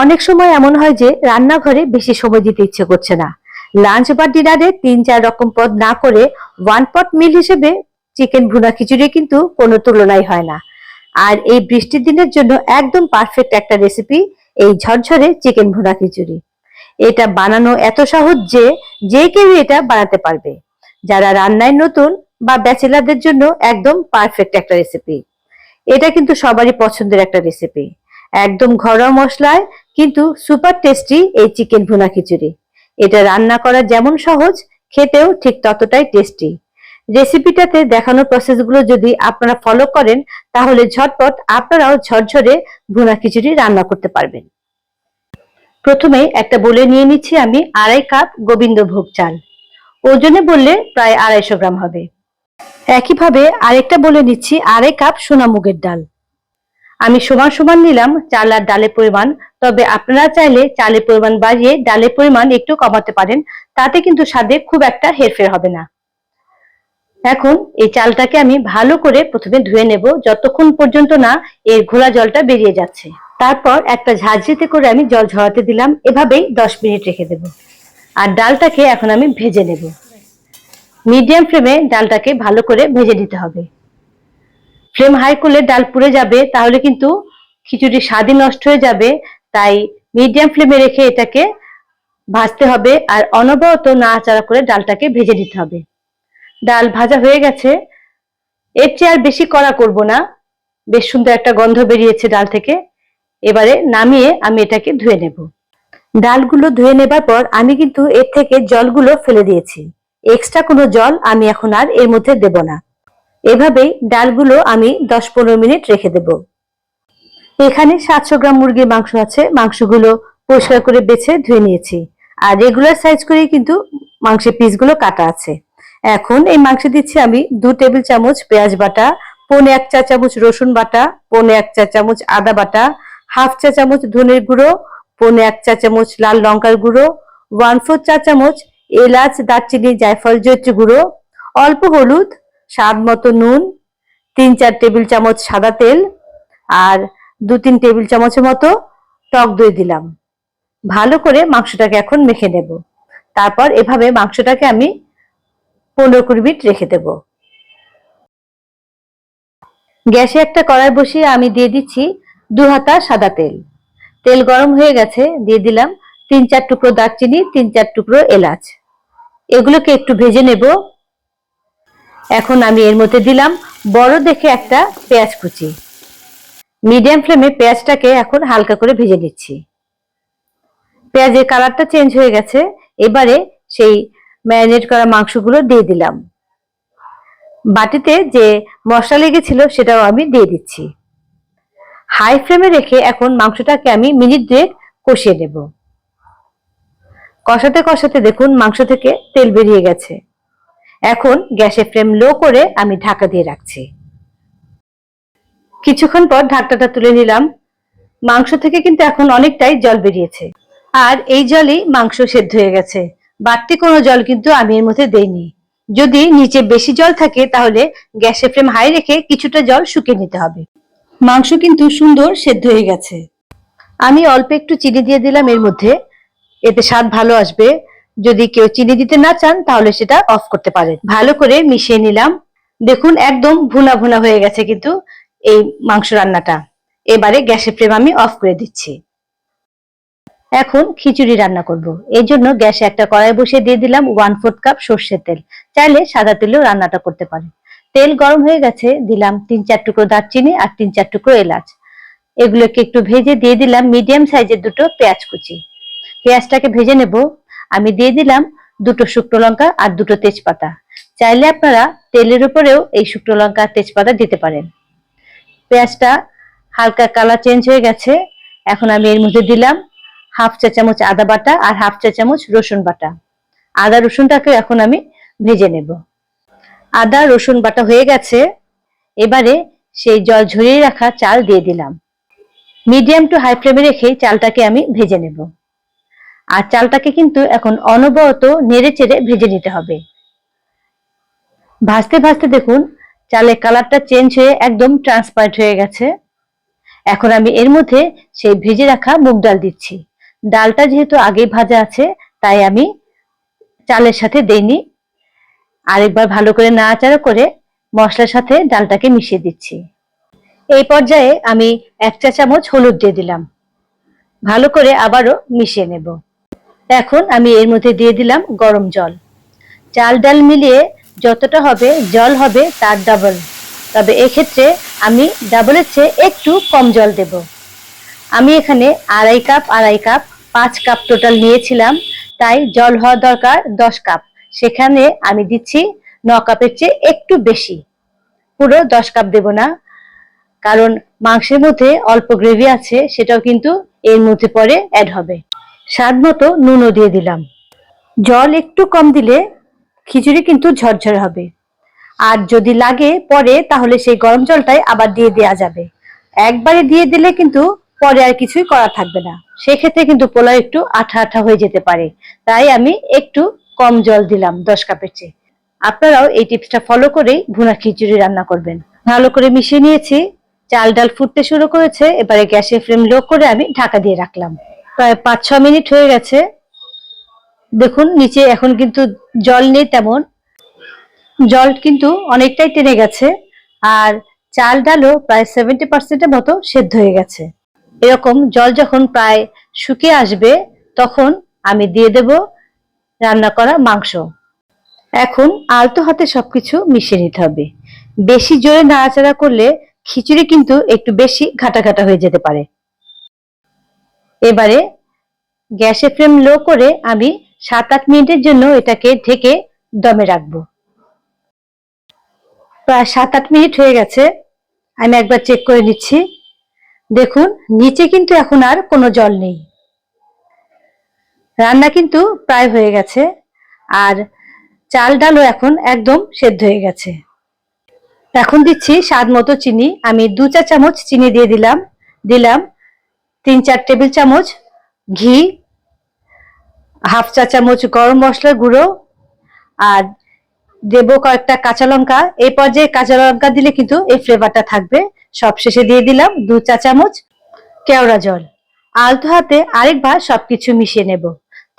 অনেক সময় এমন হয় যে রান্নাঘরে বেশি সময় দিতে ইচ্ছে করছে না। লাঞ্চ বা ডিনারে তিন চার রকম পদ না করে ওয়ান পট মিল হিসেবে চিকেন ভুনা খিচুড়ি কিন্তু কোনো তুলনাই হয় না। আর এই বৃষ্টির দিনের জন্য একদম পারফেক্ট একটা রেসিপি এই ঝরঝরে চিকেন ভুনা খিচুড়ি। এটা বানানো এত সহজ যে যে কেউ এটা বানাতে পারবে। যারা রান্নায় নতুন বা ব্যাচেলারদের জন্য একদম পারফেক্ট একটা রেসিপি এটা কিন্তু সবারই পছন্দের একটা রেসিপি একদম ঘরোয়া মশলায় কিন্তু সুপার টেস্টি এই চিকেন ভুনা খিচুড়ি। এটা রান্না করা যেমন সহজ, খেতেও ঠিক ততটাই টেস্টি রেসিপিটাতে দেখানো প্রসেসগুলো যদি আপনারা ফলো করেন, তাহলে ঝটপট আপনারাও ঝরঝরে ভুনা খিচুড়ি রান্না করতে পারবেন। প্রথমে একটা বলে নিয়ে নিচ্ছি আমি আড়াই কাপ গোবিন্দভোগ চাল। ওজনে বললে প্রায় আড়াইশো গ্রাম হবে। একইভাবে আরেকটা বলে নিচ্ছি আড়াই কাপ সোনা মুগের ডাল। আমি সমান সমান নিলাম চাল আর ডালের পরিমাণ। তবে আপনারা চাইলে চালের পরিমাণ বাড়িয়ে ডালের পরিমাণ একটু কমাতে পারেন, তাতে কিন্তু স্বাদে খুব একটা হেরফের হবে না। এখন এই চালটাকে আমি ভালো করে প্রথমে ধুয়ে নেব, যতক্ষণ পর্যন্ত না এর ঘোলা জলটা বেরিয়ে যাচ্ছে। তারপর একটা ঝাঁঝরিতে করে আমি জল ঝরাতে দিলাম, এভাবেই দশ মিনিট রেখে দেব। আর ডালটাকে এখন আমি ভেজে নেব। মিডিয়াম ফ্লেমে ডালটাকে ভালো করে ভেজে নিতে হবে। ফ্লেম হাই করলে ডাল পুড়ে যাবে, তাহলে কিন্তু খিচুড়ির স্বাদই নষ্ট হয়ে যাবে। তাই মিডিয়াম ফ্লেমে রেখে এটাকে ভাজতে হবে আর অনবরত নাড়াচাড়া করে ডালটাকে ভেজে নিতে হবে। ডাল ভাজা হয়ে গেছে। এর চেয়ে আর বেশি কড়া করব না। বেশ সুন্দর একটা গন্ধ বেরিয়েছে ডাল থেকে। এবারে নামিয়ে আমি এটাকে ধুয়ে নেব। ডালগুলো ধুয়ে নেবার পর আমি কিন্তু এর থেকে জলগুলো ফেলে দিয়েছি। এক্সট্রা কোনো জল আমি এখন আর এর মধ্যে দেব না। এভাবেই ডালগুলো আমি দশ পনেরো মিনিট রেখে দেব। এখানে সাতশো গ্রাম মুরগির মাংস আছে। মাংসগুলো পরিষ্কার করে বেছে ধুয়ে নিয়েছি। আর রেগুলার সাইজ করেই কিন্তু মাংসের পিসগুলো কাটা আছে। এখন এই মাংস দিচ্ছি আমি দু টেবিল চামচ পেঁয়াজ বাটা, পনে এক চা চামচ রসুন বাটা, পনে এক চা চামচ আদা বাটা, হাফ চা চামচ ধনের গুঁড়ো, পৌনে এক চা চামচ লাল লঙ্কার গুঁড়ো ওয়ান ফোর চা চামচ এলাচ, দারচিনি, জায়ফল জৈত্রী গুঁড়ো, অল্প হলুদ স্বাদ মতো নুন, তিন চার টেবিল চামচ সাদা তেল আর দু তিন টেবিল চামচের মতো টক দই দিলাম। ভালো করে মাংসটাকে এখন মেখে নেব। তারপর এভাবে মাংসটাকে আমি পনেরো কুড়ি মিনিট রেখে দেব। গ্যাসে একটা কড়াই বসিয়ে আমি দিয়ে দিচ্ছি দু হাতা সাদা তেল। তেল গরম হয়ে গেছে, দিয়ে দিলাম তিন চার টুকরো দারচিনি, তিন চার টুকরো এলাচ। এগুলোকে একটু ভেজে নেব। এখন আমি এর মধ্যে দিলাম বড় দেখে একটা পেঁয়াজ কুচি। মিডিয়াম ফ্লেমে পেঁয়াজটাকে এখন হালকা করে ভেজে নিচ্ছি। পেঁয়াজের কালারটা চেঞ্জ হয়ে গেছে। এবারে সেই ম্যারিনেট করা মাংসগুলো দিয়ে দিলাম। বাটিতে যে মশলা লেগেছিল সেটাও আমি দিয়ে দিচ্ছি। হাই ফ্লেমে রেখে এখন মাংসটাকে আমি মিনিট দুয়েক কষিয়ে নেব। কষাতে কষাতে দেখুন মাংস থেকে তেল বেরিয়ে গেছে। এখন গ্যাসের ফ্লেম লো করে আমি ঢাকা দিয়ে রাখছি। কিছুক্ষণ পর ঢাকটাটা তুলে নিলাম। মাংস থেকে কিন্তু এখন অনেকটাই জল বেরিয়েছে। আর এই জলই মাংস সেদ্ধ হয়ে গেছে। বাড়তি কোনো জল কিন্তু আমি এর মধ্যে দেইনি। যদি নিচে বেশি জল থাকে তাহলে গ্যাসের ফ্লেম হাই রেখে কিছুটা জল শুকিয়ে নিতে হবে। মাংস কিন্তু সুন্দর সেদ্ধ হয়ে গেছে। আমি অল্প একটু চিনি দিয়ে দিলাম এর মধ্যে। এতে স্বাদ ভালো আসবে। যদি কেউ চিনি দিতে না চান, তাহলে সেটা অফ করতে পারেন। ভালো করে মিশিয়ে নিলাম। দেখুন, একদম ভুনা ভুনা হয়ে গেছে কিন্তু এই মাংস রান্নাটা। এবারে গ্যাসের ফ্লেম আমি অফ করে দিচ্ছি। এখন খিচুড়ি রান্না করব। এই জন্য গ্যাসে একটা কড়াই বসিয়ে দিয়ে দিলাম ওয়ান ফোর্থ কাপ সর্ষের তেল। চাইলে সাদা তেলেও রান্নাটা করতে পারেন। তেল গরম হয়ে গেছে, দিলাম তিন চার টুকরো দারচিনি আর তিন চার টুকরো এলাচ। এগুলোকে একটু ভেজে দিয়ে দিলাম মিডিয়াম সাইজের দুটো পেঁয়াজ কুচি। পেঁয়াজটাকে ভেজে নেব। আমি দিয়ে দিলাম দুটো শুকনো লঙ্কা আর দুটো তেজপাতা। চাইলে আপনারা তেলের উপরেও এই শুকনো লঙ্কা তেজপাতা দিতে পারেন। পেঁয়াজটা হালকা কালার চেঞ্জ হয়ে গেছে। এখন আমি এর মধ্যে দিলাম হাফ চা চামচ আদা বাটা আর হাফ চা চামচ রসুন বাটা। আদা রসুনটাকে এখন আমি ভেজে নেব। আদা রসুন বাটা হয়ে গেছে। এবারে সেই জল ঝরিয়ে রাখা চাল দিয়ে দিলাম। মিডিয়াম টু হাই ফ্লেমে রেখে চালটাকে আমি ভেজে নেব। আর চালটাকে কিন্তু এখন অনবরত নেড়ে চেড়ে ভেজে নিতে হবে। ভাজতে ভাজতে দেখুন চালের কালারটা চেঞ্জ হয়ে একদম ট্রান্সপারেন্ট হয়ে গেছে। এখন আমি এর মধ্যে সেই ভেজে রাখা মুগ ডাল দিচ্ছি। ডালটা যেহেতু আগেই ভাজা আছে, তাই আমি চালের সাথে দেইনি। আরেকবার ভালো করে নাড়াচাড়া করে মশলার সাথে ডালটাকে মিশিয়ে দিচ্ছি। এই পর্যায়ে আমি এক চা চামচ হলুদ দিয়ে দিলাম। ভালো করে আবারও মিশিয়ে নেব। এখন আমি এর মধ্যে দিয়ে দিলাম গরম জল। চাল ডাল মিলিয়ে যতটা হবে জল হবে তার ডাবল তবে এক্ষেত্রে আমি ডাবলের চেয়ে একটু কম জল দেব। আমি এখানে আড়াই কাপ আড়াই কাপ, পাঁচ কাপ টোটাল নিয়েছিলাম, তাই জল হওয়া দরকার দশ কাপ। সেখানে আমি দিচ্ছি ন কাপের চেয়ে একটু বেশি। পুরো দশ কাপ দেব না, কারণ মাংসের মধ্যে অল্প গ্রেভি আছে, সেটাও কিন্তু এর মধ্যে পরে অ্যাড হবে। স্বাদ মতো নুনও দিয়ে দিলাম। জল একটু কম দিলে খিচুড়ি কিন্তু ঝরঝরে হবে। আর যদি লাগে পরে, তাহলে সেই গরম জলটাই আবার দিয়ে দেওয়া যাবে। একবারে দিয়ে দিলে কিন্তু পরে আর কিছুই করা থাকবে না। সেক্ষেত্রে কিন্তু পোলাও একটু আঠা আঠা হয়ে যেতে পারে। তাই আমি একটু কম জল দিলাম দশ কাপের চেয়ে। আপনারাও এই টিপসটা ফলো করেই ভুনা খিচুড়ি রান্না করবেন। ভালো করে মিশিয়ে নিয়েছি। চাল ডাল ফুটতে শুরু করেছে। এবারে গ্যাসের ফ্লেম লো করে আমি ঢাকা দিয়ে রাখলাম। প্রায় পাঁচ, ছ মিনিট হয়ে গেছে। দেখুন, নিচে এখন কিন্তু জল নেই তেমন। জল কিন্তু অনেকটাই টেনে গেছে আর চাল ডালও প্রায় সেভেন্টি পার্সেন্টের মতো সেদ্ধ হয়ে গেছে। এরকম জল যখন প্রায় শুকিয়ে আসবে, তখন আমি দিয়ে দেব রান্না করা মাংস। এখন আলতো হাতে সবকিছু মিশিয়ে নিতে হবে। বেশি জোরে নাড়াচাড়া করলে খিচুড়ি কিন্তু একটু বেশি ঘাটা ঘাটা হয়ে যেতে পারে। এবারে গ্যাসের ফ্লেম লো করে আমি সাত আট মিনিটের জন্য এটাকে ঢেকে দমে রাখব। প্রায় সাত আট মিনিট হয়ে গেছে, আমি একবার চেক করে নিচ্ছি। দেখুন, নিচে কিন্তু এখন আর কোনো জল নেই। রান্না কিন্তু প্রায় হয়ে গেছে, আর চাল ডালও এখন একদম সেদ্ধ হয়ে গেছে। এখন দিচ্ছি স্বাদ মতো চিনি, আমি দু চা চামচ চিনি দিয়ে দিলাম দিলাম তিন চার টেবিল চামচ ঘি, হাফ চা চামচ গরম মশলার গুঁড়ো, আর দেব কয়েকটা কাঁচা লঙ্কা। এই পর্যায়ে কাঁচা লঙ্কা দিলে কিন্তু এই ফ্লেভারটা থাকবে। সব শেষে দিয়ে দিলাম দু চা চামচ কেওড়া জল। আলতো হাতে আরেকবার সবকিছু মিশিয়ে নেব।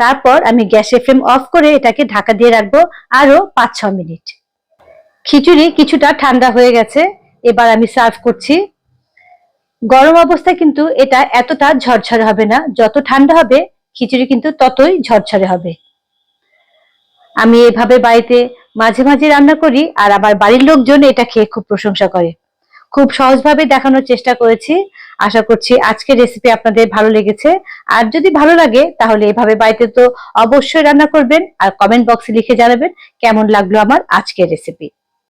তারপর আমি গ্যাসের ফ্লেম অফ করে এটাকে ঢাকা দিয়ে রাখব আরও পাঁচ ছ মিনিট। খিচুড়ি কিছুটা ঠান্ডা হয়ে গেছে। এবার আমি সার্ভ করছি গরম অবস্থায় কিন্তু এটা এতটা ঝরঝরে হবে না। যত ঠান্ডা হবে, খিচুড়ি কিন্তু ততই ঝরঝরে হবে। আমি এভাবে বাড়িতে মাঝে মাঝে রান্না করি আর আমার বাড়ির লোকজন এটা খেয়ে খুব প্রশংসা করে। খুব সহজভাবে দেখানোর চেষ্টা করেছি। আশা করছি আজকের রেসিপি আপনাদের ভালো লেগেছে। আর যদি ভালো লাগে, তাহলে এভাবে বাড়িতে তো অবশ্যই রান্না করবেন। আর কমেন্ট বক্সে লিখে জানাবেন কেমন লাগল আমার আজকের রেসিপি